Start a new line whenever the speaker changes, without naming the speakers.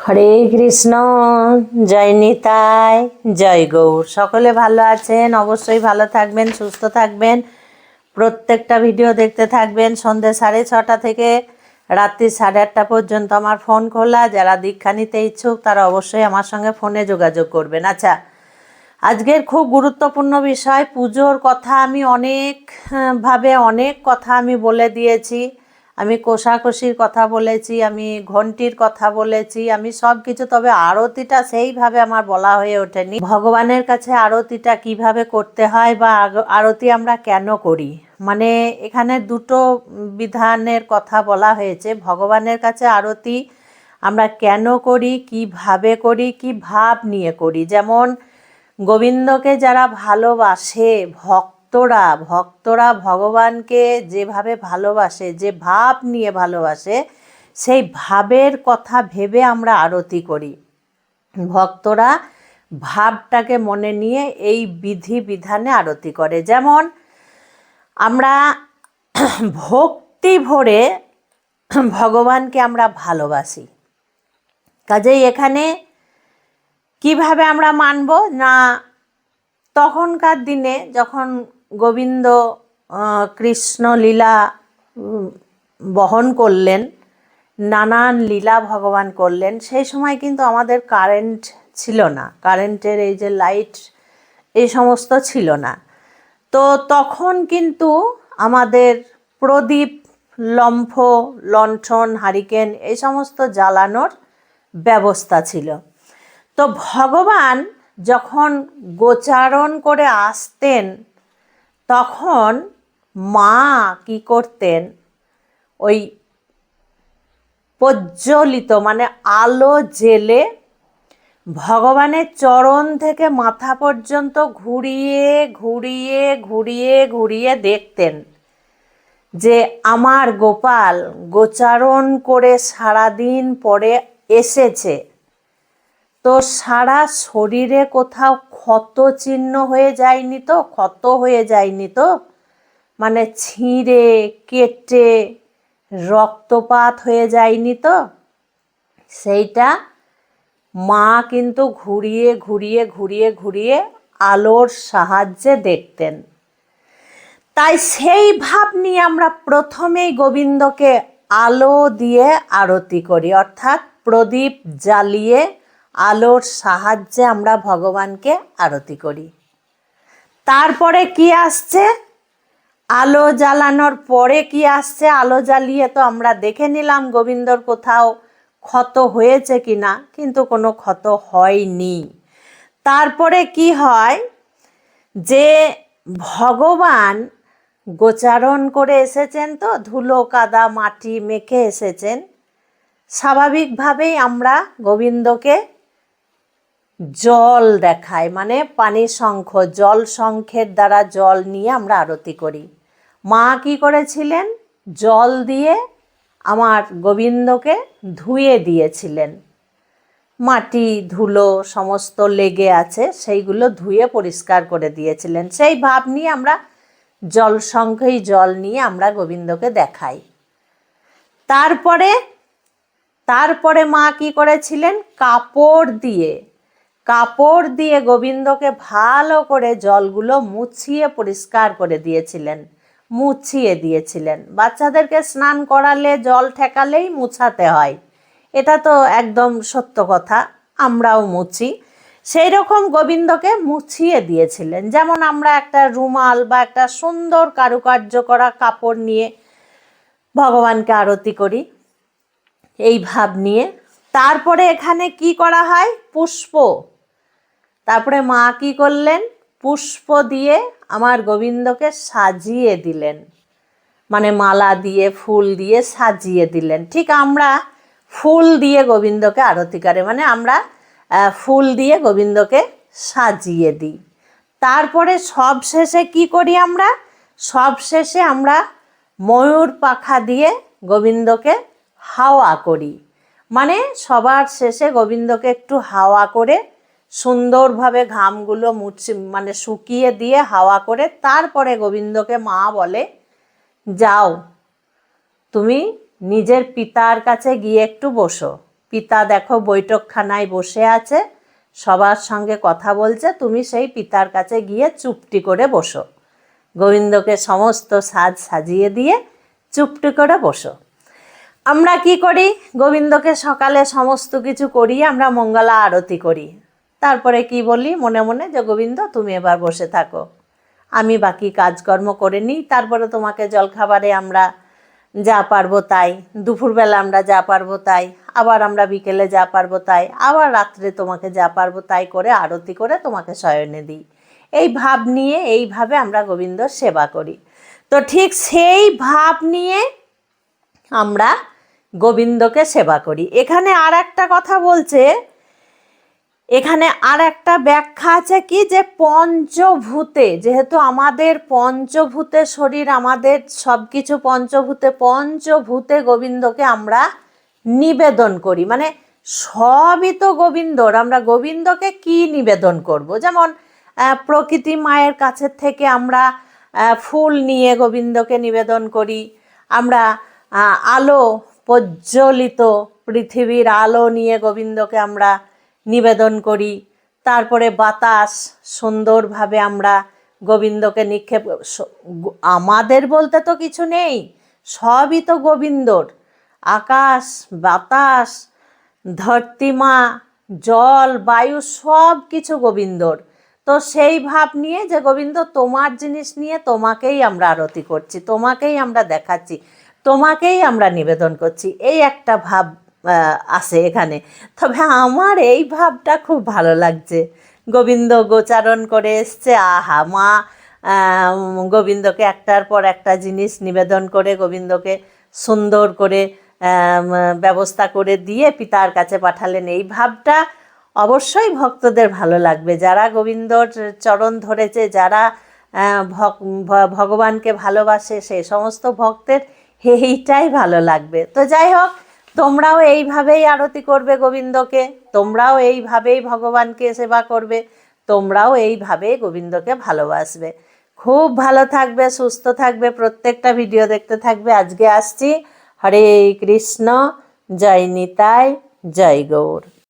হরে কৃষ্ণ জয় নিতাই জয় গৌর। সকলে ভালো আছেন? অবশ্যই ভালো থাকবেন সুস্থ থাকবেন। প্রত্যেকটা ভিডিও দেখতে থাকবেন। সন্ধ্যে সাড়ে ছটা থেকে রাত্রি সাড়ে আটটা পর্যন্ত আমার ফোন খোলা। যারা দীক্ষা নিতে ইচ্ছুক তারা অবশ্যই আমার সঙ্গে ফোনে যোগাযোগ করবেন। আচ্ছা আজকের খুব গুরুত্বপূর্ণ বিষয় পুজোর কথা আমি অনেক আহ, ভাবে অনেক কথা আমি বলে দিয়েছি। আমি কোষাকষির কথা বলেছি, আমি ঘন্টির কথা বলেছি, আমি সব কিছু তবে আরতিটা সেইভাবে আমার বলা হয়ে ওঠেনি। ভগবানের কাছে আরতিটা কীভাবে করতে হয় বা আরতি আমরা কেন করি? মানে এখানে দুটো বিধানের কথা বলা হয়েছে। ভগবানের কাছে আরতি আমরা কেন করি, কীভাবে করি, কি ভাব নিয়ে করি? যেমন গোবিন্দকে যারা ভালোবাসে ভক্তরা ভক্তরা ভগবানকে যেভাবে ভালোবাসে, যে ভাব নিয়ে ভালোবাসে, সেই ভাবের কথা ভেবে আমরা আরতি করি। ভক্তরা ভাবটাকে মনে নিয়ে এই বিধি বিধানে আরতি করে। যেমন আমরা ভক্তি ভরে ভগবানকে আমরা ভালোবাসি। কাজেই এখানে কীভাবে আমরা মানব? না, তখনকার দিনে যখন গোবিন্দ কৃষ্ণ লীলা বহন করলেন, নানান লীলা ভগবান করলেন। সেই সময় কিন্তু আমাদের কারেন্ট ছিল না। কারেন্টের এই যে লাইট এই সমস্ত ছিল না। তো তখন কিন্তু আমাদের প্রদীপ, লম্ফ, লণ্ঠন, হারিকেন এই সমস্ত জ্বালানোর ব্যবস্থা ছিল। তো ভগবান যখন গোচারণ করে আসতেন তখন মা কি করতেন? ওই প্রজ্বলিত মানে আলো জেলে ভগবানের চরণ থেকে মাথা পর্যন্ত ঘুরিয়ে ঘুরিয়ে ঘুরিয়ে ঘুরিয়ে দেখতেন যে আমার গোপাল গোচারণ করে সারাদিন পরে এসেছে। তো সারা শরীরে কোথাও ক্ষত চিহ্ন হয়ে যায়নি তো? ক্ষত হয়ে যায়নি তো? মানে ছিঁড়ে, কেটে, রক্তপাত হয়ে যায়নি তো? সেইটা মা কিন্তু ঘুরিয়ে ঘুরিয়ে ঘুরিয়ে ঘুরিয়ে আলোর সাহায্যে দেখতেন। তাই সেই ভাব নিয়ে আমরা প্রথমেই গোবিন্দকে আলো দিয়ে আরতি করি। অর্থাৎ প্রদীপ জ্বালিয়ে আলোর সাহায্যে আমরা ভগবানকে আরতি করি। তারপরে কি আসছে? আলো জ্বালানোর পরে কি আসছে? আলো জ্বালিয়ে তো আমরা দেখে নিলাম গোবিন্দর কোথাও ক্ষত হয়েছে কি না কিন্তু কোনো ক্ষত হয়নি। তারপরে কি হয়? যে ভগবান গোচারণ করে এসেছেন তো, ধুলো, কাদা, মাটি মেখে এসেছেন। স্বাভাবিকভাবেই আমরা গোবিন্দকে জল দেখায় মানে পানি শঙ্খ, জল শঙ্খের দ্বারা জল নিয়ে আমরা আরতি করি। মা কি করেছিলেন? জল দিয়ে আমার গোবিন্দকে ধুয়ে দিয়েছিলেন। মাটি, ধুলো সমস্ত লেগে আছে, সেইগুলো ধুয়ে পরিষ্কার করে দিয়েছিলেন। সেই ভাব নিয়ে আমরা জল শঙ্খেই জল নিয়ে আমরা গোবিন্দকে দেখাই। তারপরে তারপরে মা কি করেছিলেন? কাপড় দিয়ে কাপড় দিয়ে গোবিন্দকে ভালো করে জলগুলো মুছিয়ে পরিষ্কার করে দিয়েছিলেন, মুছিয়ে দিয়েছিলেন। বাচ্চাদেরকে স্নান করালে, জল ঠেকালেই মুছাতে হয়। এটা তো একদম সত্য কথা, আমরাও মুছি। সেই রকম গোবিন্দকে মুছিয়ে দিয়েছিলেন। যেমন আমরা একটা রুমাল বা একটা সুন্দর কারুকার্য করা কাপড় নিয়ে ভগবানকে আরতি করি, এই ভাব নিয়ে। তারপরে এখানে কি করা হয়? পুষ্প তারপরে মা কি করলেন? পুষ্প দিয়ে আমার গোবিন্দকে সাজিয়ে দিলেন। মানে মালা দিয়ে, ফুল দিয়ে সাজিয়ে দিলেন। ঠিক আমরা ফুল দিয়ে গোবিন্দকে আরতি করে মানে আমরা ফুল দিয়ে গোবিন্দকে সাজিয়ে দিই। তারপরে সব শেষে কি করি আমরা? সব শেষে আমরা ময়ূর পাখা দিয়ে গোবিন্দকে হাওয়া করি। মানে সবার শেষে গোবিন্দকে একটু হাওয়া করে সুন্দরভাবে ঘামগুলো মুছে মানে শুকিয়ে দিয়ে হাওয়া করে তারপরে গোবিন্দকে মা বলে, যাও, তুমি নিজের পিতার কাছে গিয়ে একটু বসো। পিতা দেখো বৈঠকখানায় বসে আছে, সবার সঙ্গে কথা বলছে, তুমি সেই পিতার কাছে গিয়ে চুপটি করে বসো গোবিন্দকে সমস্ত সাজ সাজিয়ে দিয়ে চুপটি করে বসো। আমরা কি করি? গোবিন্দকে সকালে সমস্ত কিছু করি আমরা মঙ্গলা আরতি করি। তারপরে কি বলি মনে মনে যে, গোবিন্দ, তুমি এবার বসে থাকো। আমি বাকি কাজকর্ম করে নিই। তারপরে তোমাকে জলখাবারে আমরা যা পারব তাই। দুপুরবেলা আমরা যা পারব তাই। আবার আমরা বিকেলে যা পারব তাই। আবার রাত্রে তোমাকে যা পারব তাই করে আরতি করে তোমাকে শয়নে দিই। এই ভাব নিয়ে, এইভাবে আমরা গোবিন্দর সেবা করি। তো ঠিক সেই ভাব নিয়ে আমরা গোবিন্দকে সেবা করি। এখানে আর একটা কথা বলছে এখানে আর একটা ব্যাখ্যা আছে কি যে পঞ্চভূতে, যেহেতু আমাদের পঞ্চভূতে শরীর, আমাদের সব কিছু পঞ্চভূতে পঞ্চভূতে গোবিন্দকে আমরা নিবেদন করি। মানে সবই তো গোবিন্দর, আমরা গোবিন্দকে কি নিবেদন করব? যেমন প্রকৃতি মায়ের কাছের থেকে আমরা ফুল নিয়ে গোবিন্দকে নিবেদন করি। আমরা আলো প্রজ্বলিত পৃথিবীর আলো নিয়ে গোবিন্দকে আমরা নিবেদন করি। তারপরে বাতাস, সুন্দরভাবে আমরা গোবিন্দকে নিক্ষেপ আমাদের বলতে তো কিছু নেই, সবই তো গোবিন্দর। আকাশ, বাতাস, ধরতিমা, জল, বায়ু সব কিছু গোবিন্দর। তো সেই ভাব নিয়ে যে গোবিন্দ তোমার জিনিস নিয়ে তোমাকেই আমরা আরতি করছি, তোমাকেই আমরা দেখাচ্ছি, তোমাকেই আমরা নিবেদন করছি, এই একটা ভাব আছে এখানে। তবে আমার এই ভাবটা খুব ভালো লাগছে। গোবিন্দ গোচারণ করে এসছে, আহা মা গোবিন্দকে একটার পর একটা জিনিস নিবেদন করে গোবিন্দকে সুন্দর করে ব্যবস্থা করে দিয়ে পিতার কাছে পাঠালেন। এই ভাবটা অবশ্যই ভক্তদের ভালো লাগবে। যারা গোবিন্দর চরণ ধরেছে, যারা ভগবানকে ভালোবাসে সেই সমস্ত ভক্তের এইটাই ভালো লাগবে। তো যাই হোক তোমরাও এইভাবেই আরতি করবে গোবিন্দকে, তোমরাও এইভাবেই ভগবানকে সেবা করবে, তোমরাও এইভাবেই গোবিন্দকে ভালোবাসবে। খুব ভালো থাকবে, সুস্থ থাকবে, প্রত্যেকটা ভিডিও দেখতে থাকবে। আজকে আসছি। হরে কৃষ্ণ, জয় নিতাই, জয় গৌর।